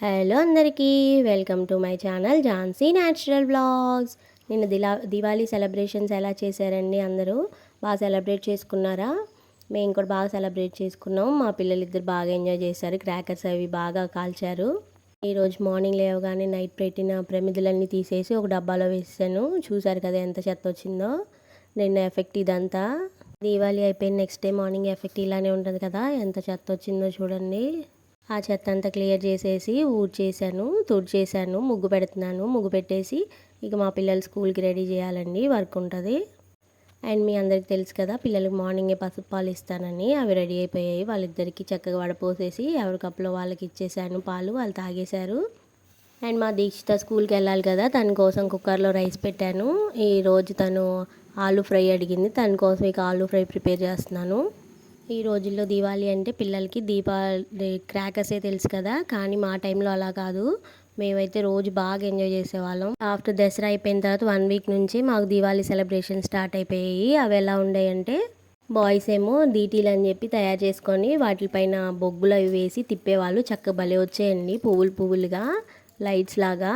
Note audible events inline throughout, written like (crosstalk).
Hello అందరికీ welcome to my channel Jhansi natural blogs నిన్న దిలా దివాళీ సెలబ్రేషన్స్ ఎలా చేశారండి అందరూ? బాగా సెలబ్రేట్ చేసుకున్నారా? మేము కూడా బాగా సెలబ్రేట్ చేసుకున్నాం. మా పిల్లలు ఇద్దరు బాగా ఎంజాయ్ చేశారు. క్రాకర్స్ అవి బాగా కాల్చారు. ఈరోజు మార్నింగ్ లేవగానే నైట్ పెట్టిన ప్రమిదలన్నీ తీసేసి ఒక డబ్బాలో వేసాను. చూసారు కదా ఎంత చెత్త వచ్చిందో. నిన్న ఎఫెక్ట్ ఇదంతా. దీవాళీ అయిపోయిన నెక్స్ట్ డే మార్నింగ్ ఎఫెక్ట్ ఇలానే ఉంటుంది కదా. ఎంత చెత్త వచ్చిందో చూడండి. ఆ చెత్త అంతా క్లియర్ చేసేసి ఊడ్చేసాను తుడిచేసాను ముగ్గు పెడుతున్నాను ముగ్గు పెట్టేసి ఇక మా పిల్లలు స్కూల్కి రెడీ చేయాలండి వర్క్ ఉంటుంది. అండ్ మీ అందరికి తెలుసు కదా పిల్లలకి మార్నింగే పసుపు పాలు ఇస్తానని అవి రెడీ అయిపోయాయి. వాళ్ళిద్దరికి చక్కగా వడపోసేసి ఎవరి కప్పులో వాళ్ళకి ఇచ్చేసాను పాలు వాళ్ళు తాగేశారు. అండ్ మా దీక్షిత స్కూల్కి వెళ్ళాలి కదా తన కోసం కుక్కర్లో రైస్ పెట్టాను. ఈరోజు తను ఆలూ ఫ్రై అడిగింది తన కోసం ఇక ఆలూ ఫ్రై ప్రిపేర్ చేస్తున్నాను. ఈ రోజుల్లో దీపావళి అంటే పిల్లలకి దీపావళి క్రాకర్సే తెలుసు కదా? కానీ మా టైంలో అలా కాదు. మేమైతే రోజు బాగా ఎంజాయ్ చేసేవాళ్ళం. ఆఫ్టర్ దసరా అయిపోయిన తర్వాత వన్ వీక్ నుంచి మాకు దీవాళి సెలబ్రేషన్ స్టార్ట్ అయిపోయాయి. అవి ఎలా ఉండేయంటే బాయ్స్ ఏమో డీటీలు అని చెప్పి తయారు చేసుకొని వాటిపైన బొగ్గులు అవి వేసి తిప్పేవాళ్ళు. చక్కగా భలే వచ్చేయండి. పువ్వులు పువ్వులుగా లైట్స్ లాగా.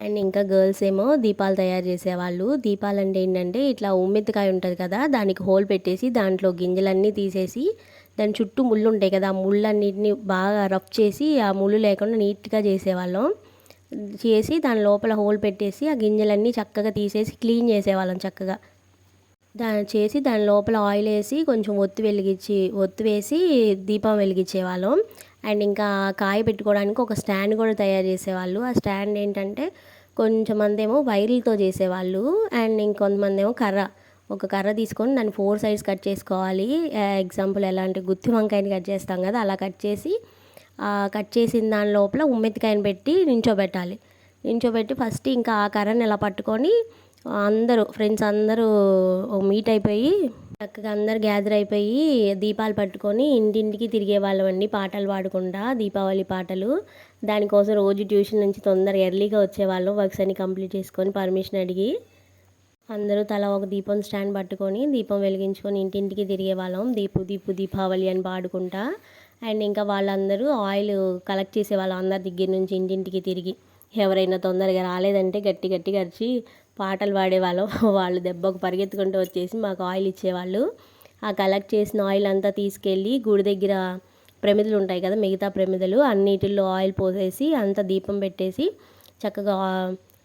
అండ్ ఇంకా గర్ల్స్ ఏమో దీపాలు తయారు చేసేవాళ్ళు. దీపాలు అంటే ఏంటంటే ఇట్లా ఉమ్మెత్తికాయ ఉంటుంది కదా దానికి హోల్ పెట్టేసి దాంట్లో గింజలన్నీ తీసేసి దాని చుట్టూ ముళ్ళు ఉంటాయి కదా ఆ ముళ్ళన్నిటిని బాగా రఫ్ చేసి ఆ ముళ్ళు లేకుండా నీట్గా చేసేవాళ్ళం. చేసి దాని లోపల హోల్ పెట్టేసి ఆ గింజలన్నీ చక్కగా తీసేసి క్లీన్ చేసేవాళ్ళం చక్కగా. దాన్ని చేసి దాని లోపల ఆయిల్ వేసి కొంచెం ఒత్తి వెలిగించి ఒత్తి వేసి దీపం వెలిగించేవాళ్ళం. అండ్ ఇంకా కాయ పెట్టుకోవడానికి ఒక స్టాండ్ కూడా తయారు చేసేవాళ్ళు. ఆ స్టాండ్ ఏంటంటే కొంచెమంది ఏమో వైర్లతో చేసేవాళ్ళు అండ్ ఇంకొంతమంది ఏమో కర్ర. ఒక కర్ర తీసుకొని దాన్ని ఫోర్ సైడ్స్ కట్ చేసుకోవాలి. ఎగ్జాంపుల్ ఎలా అంటే గుత్తి వంకాయని కట్ చేస్తాం కదా అలా కట్ చేసి కట్ చేసిన దాని లోపల ఉమ్మెత్తికాయని పెట్టి నించోబెట్టాలి. నించోబెట్టి ఫస్ట్ ఇంకా ఆ కర్రని ఇలా పట్టుకొని అందరూ ఫ్రెండ్స్ అందరూ మీట్ అయిపోయి చక్కగా అందరు గ్యాదర్ అయిపోయి దీపాలు పట్టుకొని ఇంటింటికి తిరిగే వాళ్ళమండి పాటలు పాడుకుంటా దీపావళి పాటలు. దానికోసం రోజు ట్యూషన్ నుంచి తొందరగా ఎర్లీగా వచ్చేవాళ్ళం. వర్క్స్ అన్ని కంప్లీట్ చేసుకొని పర్మిషన్ అడిగి అందరూ తల ఒక దీపం స్టాండ్ పట్టుకొని దీపం వెలిగించుకొని ఇంటింటికి తిరిగే వాళ్ళం. దీపు దీపు దీపావళి అని పాడుకుంటా. అండ్ ఇంకా వాళ్ళందరూ ఆయిల్ కలెక్ట్ చేసే వాళ్ళం అందరి దగ్గర నుంచి ఇంటింటికి తిరిగి. ఎవరైనా తొందరగా రాలేదంటే గట్టి గట్టి గరిచి పాటలు పాడేవాళ్ళం. (laughs) వాళ్ళు దెబ్బకు పరిగెత్తుకుంటూ వచ్చేసి మాకు ఆయిల్ ఇచ్చేవాళ్ళు. ఆ కలెక్ట్ చేసిన ఆయిల్ అంతా తీసుకెళ్ళి గుడి దగ్గర ప్రమిదలు ఉంటాయి కదా మిగతా ప్రమిదలు అన్నిటిల్లో ఆయిల్ పోసేసి అంత దీపం పెట్టేసి చక్కగా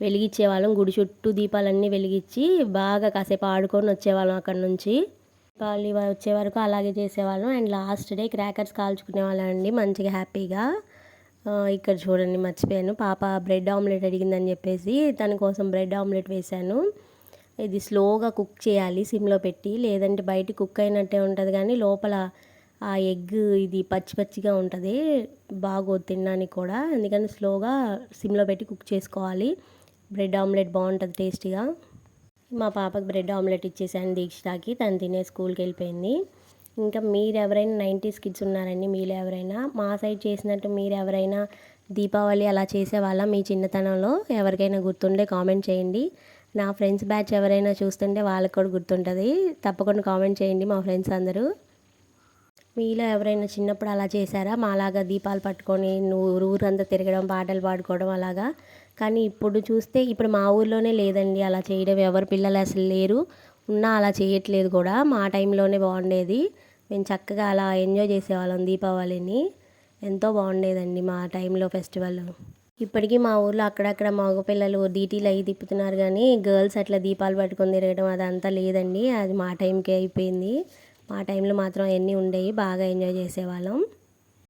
వెలిగించేవాళ్ళం గుడి చుట్టూ దీపాలన్నీ వెలిగించి బాగా కాసేపు ఆడుకొని వచ్చేవాళ్ళం అక్కడ నుంచి. దీపావళి వచ్చే వరకు అలాగే చేసేవాళ్ళం. అండ్ లాస్ట్ డే క్రాకర్స్ కాల్చుకునే వాళ్ళం అండి మంచిగా హ్యాపీగా. ఇక్కడ చూడండి మర్చిపోయాను. పాప బ్రెడ్ ఆమ్లెట్ అడిగిందని చెప్పేసి తన కోసం బ్రెడ్ ఆమ్లెట్ వేశాను. ఇది స్లోగా కుక్ చేయాలి సిమ్లో పెట్టి. లేదంటే బయట కుక్ అయినట్టే ఉంటుంది కానీ లోపల ఆ ఎగ్ ఇది పచ్చి పచ్చిగా ఉంటుంది. బాగోదు తినడానికి కూడా. అందుకని స్లోగా సిమ్లో పెట్టి కుక్ చేసుకోవాలి. బ్రెడ్ ఆమ్లెట్ బాగుంటుంది టేస్టీగా. మా పాపకు బ్రెడ్ ఆమ్లెట్ ఇచ్చేసాను దీక్షితాకి. తను తినే స్కూల్కి వెళ్ళిపోయింది. ఇంకా మీరు ఎవరైనా నైంటీస్ కిడ్స్ ఉన్నారండి మీరు ఎవరైనా మా సైడ్ చేసినట్టు మీరు ఎవరైనా దీపావళి అలా చేసేవాళ్ళ మీ చిన్నతనంలో ఎవరికైనా గుర్తుండే కామెంట్ చేయండి. నా ఫ్రెండ్స్ బ్యాచ్ ఎవరైనా చూస్తుంటే వాళ్ళకి కూడా గుర్తుంటుంది. తప్పకుండా కామెంట్ చేయండి మా ఫ్రెండ్స్ అందరూ. మీలో ఎవరైనా చిన్నప్పుడు అలా చేశారా? మాలాగా దీపాలు పట్టుకొని నువ్వు ఊరంతా తిరగడం పాటలు పాడుకోవడం అలాగా. కానీ ఇప్పుడు చూస్తే ఇప్పుడు మా ఊర్లోనే లేదండి అలా చేయడం. ఎవరు పిల్లలు అసలు లేరు. ఉన్నా అలా చేయట్లేదు కూడా. మా టైంలోనే బాగుండేది. మేము చక్కగా అలా ఎంజాయ్ చేసేవాళ్ళం దీపావళిని. ఎంతో బాగుండేదండి మా టైంలో ఫెస్టివల్. ఇప్పటికీ మా ఊర్లో అక్కడక్కడ మగపిల్లలు డీటీలు అవి తిప్పుతున్నారు కానీ గర్ల్స్ అట్లా దీపాలు పట్టుకొని తిరగడం అదంతా లేదండి. అది మా టైంకే అయిపోయింది. మా టైంలో మాత్రం అవన్నీ ఉండేవి. బాగా ఎంజాయ్ చేసేవాళ్ళం.